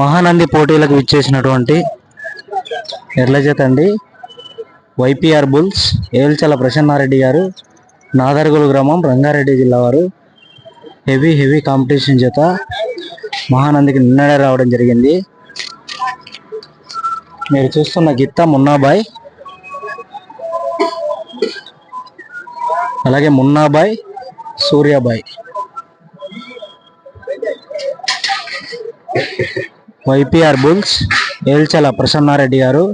మహానంది పోటీలకు విచ్చేసినటువంటి ఎర్ల జత అండి. వైపిఆర్ బుల్స్ ఏల్చల ప్రసన్నారెడ్డి గారు నాదర్గులు గ్రామం రంగారెడ్డి జిల్లా వారు. హెవీ హెవీ కాంపిటీషన్ చేత మహానందికి నిన్నడే రావడం జరిగింది. మీరు చూస్తున్న గిత్త మున్నాబాయ్ అలాగే మున్నాబాయ్ సూర్యాబాయ్. వైపిఆర్ బుల్స్ ఏల్చల ప్రసన్నారెడ్డి గారు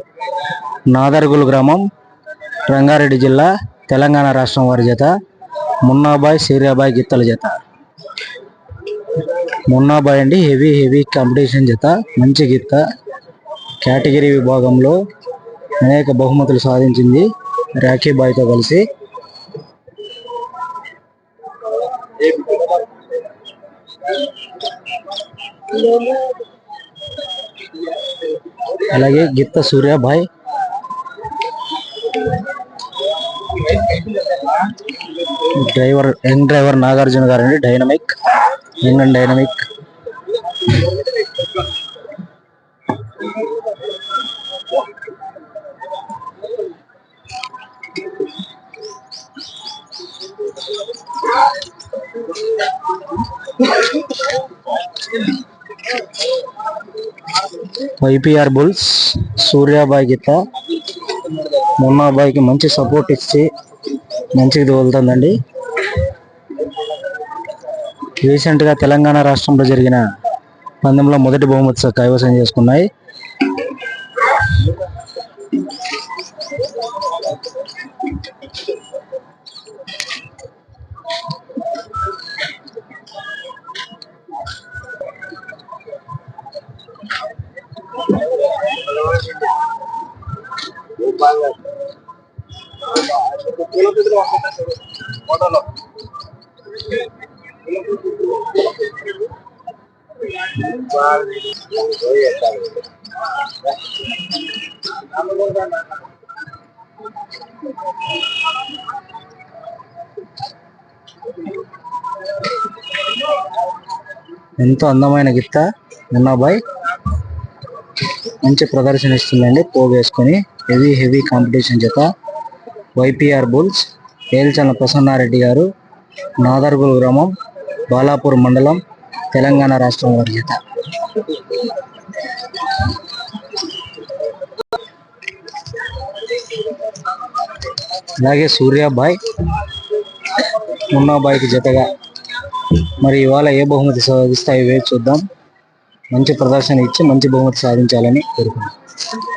నాదర్గులు గ్రామం రంగారెడ్డి జిల్లా తెలంగాణ రాష్ట్రం వారి జత మున్నాబాయ్ సీరియాబాయ్ గిత్తల జత. మున్నాబాయ్ అండి హెవీ హెవీ కాంపిటీషన్ జత మంచి గిత్త. కేటగిరీ విభాగంలో అనేక బహుమతులు సాధించింది రాఖీ బాయ్తో కలిసి. అలాగే గిత్త Suryabai driver young driver Nagarjuna గారండి dynamic young and dynamic. YPR bulls Suryabai గిత్త మున్నాబాయ్కి మంచి సపోర్ట్ ఇచ్చి మంచిగా తోలుతుందండి రీసెంట్గా తెలంగాణ రాష్ట్రంలో జరిగిన పందెంలో మొదటి బహుమతి కైవసం చేసుకున్నాయి. ఎంతో అందమైన గిత్త మున్నాబాయ్ మంచి ప్రదర్శన ఇస్తుందండి పోగేసుకొని హెవీ హెవీ కాంపిటీషన్ చేత వైపిఆర్ బుల్స్ ఏల్చల ప్రసన్నారెడ్డి గారు నాదర్గుల్ గ్రామం బాలాపూర్ మండలం తెలంగాణ రాష్ట్రం వారి చేత. అలాగే సూర్యాబాయ్ మున్నాబాయ్కి జతగా. మరి ఇవాళ ఏ బహుమతి సాధిస్తాయి వేచి చూద్దాం. మంచి ప్రదర్శన ఇచ్చి మంచి బహుమతి సాధించాలని కోరుకున్నాను